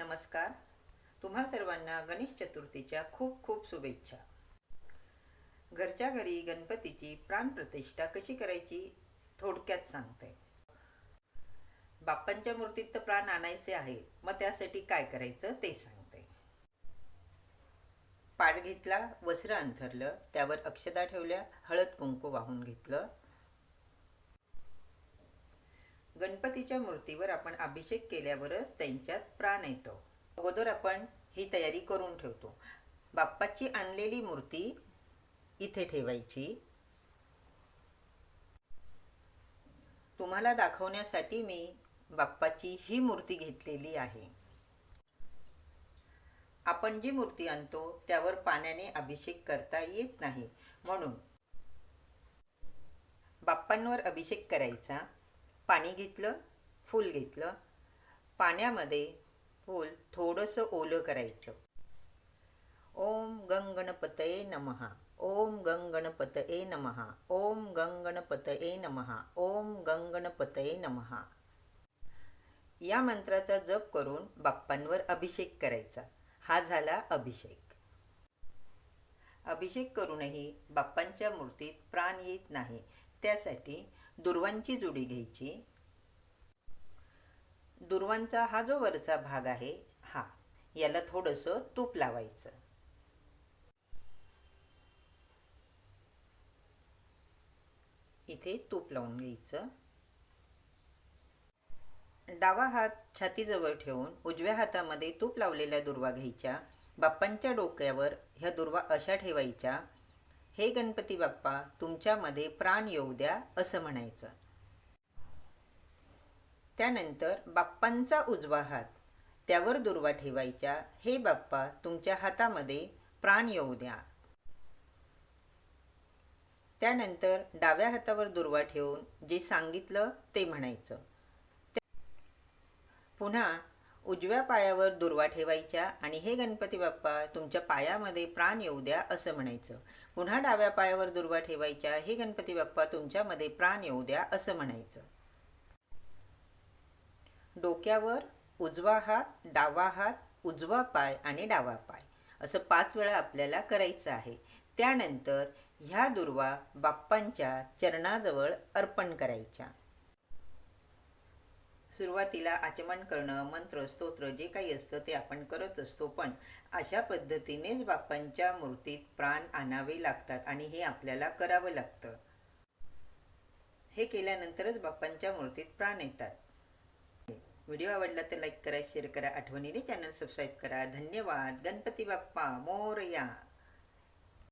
नमस्कार. तुम्हा सर्वांना गणेश चतुर्थीच्या खूप खूप शुभेच्छा. घरच्या घरी गणपतीची प्राणप्रतिष्ठा कशी करायची? थोडक्यात सांगते. बाप्पांच्या मूर्तीत तर प्राण आणायचे आहे. मग त्यासाठी काय करायचं ते सांगते. पाठ घेतला वस्त्र अंथरलं त्यावर अक्षदा ठेवल्या हळद कुंकू वाहून घेतलं गणपतीच्या मूर्तीवर आपण अभिषेक केल्यावरच त्यांच्यात प्राण येतो. अगोदर आपण ही तयारी करून ठेवतो. बाप्पाची आणलेली मूर्ती इथे ठेवायची. तुम्हाला दाखवण्यासाठी मी बाप्पाची ही मूर्ती घेतलेली आहे. आपण जी मूर्ती आणतो त्यावर पाण्याने अभिषेक करता येत नाही. म्हणून बाप्पांवर अभिषेक करायचा. पाणी घेतलं फूल घेतलं. पाण्यामध्ये फूल थोडंसं ओलं करायचं. ओम गंगणपतये नमहा ओम गंगणपतये नमहा ओम गंगणपतये नमहा ओम गंगणपतये नमहा या मंत्राचा जप करून बाप्पांवर अभिषेक करायचा. हा झाला अभिषेक. अभिषेक करूनही बाप्पांच्या मूर्तीत प्राण येत नाही. त्यासाठी दुर्वांची जुडी घ्यायची. दुर्वांचा हा जो वरचा भाग आहे हा याला थोडंसं तूप लावायचं. इथे तूप लावून घ्यायचं. डावा हात छातीजवळ ठेवून उजव्या हातामध्ये तूप लावलेल्या दुर्वा घ्यायच्या. बाप्पांच्या डोक्यावर ह्या दुर्वा अशा ठेवायच्या हे गणपती बाप्पा तुमच्यामध्ये प्राण येऊ द्या असं म्हणायचं. त्यानंतर बाप्पांचा उजवा हात त्यावर दुर्वा ठेवायच्या हे बाप्पा तुमच्या हातामध्ये प्राण येऊ द्या. त्यानंतर डाव्या हातावर दुर्वा ठेवून जे सांगितलं ते म्हणायचं. पुन्हा उजव्या पायावर दुर्वा ठेवायच्या आणि हे गणपती बाप्पा तुमच्या पायामध्ये प्राण येऊ द्या असं म्हणायचं. पुन्हा डाव्या पायावर दुर्वा ठेवायच्या हे गणपती बाप्पा तुमच्यामध्ये प्राण येऊ द्या असं म्हणायचं. डोक्यावर उजवा हात डावा हात उजवा पाय आणि डावा पाय असं पाच वेळा आपल्याला करायचं आहे. त्यानंतर ह्या दुर्वा बाप्पांच्या चरणाजवळ अर्पण करायच्या. सुरुवातीला आचमन करणं मंत्र स्तोत्र जे काही असतं ते आपण करत असतो. पण अशा पद्धतीनेच बाप्पांच्या मूर्तीत प्राण आणावे लागतात आणि हे आपल्याला करावं लागतं. हे केल्यानंतरच बाप्पांच्या मूर्तीत प्राण येतात. व्हिडिओ आवडला तर लाईक करा शेअर करा आठवणीने चॅनल सबस्क्राईब करा. धन्यवाद. गणपती बाप्पा मोरया.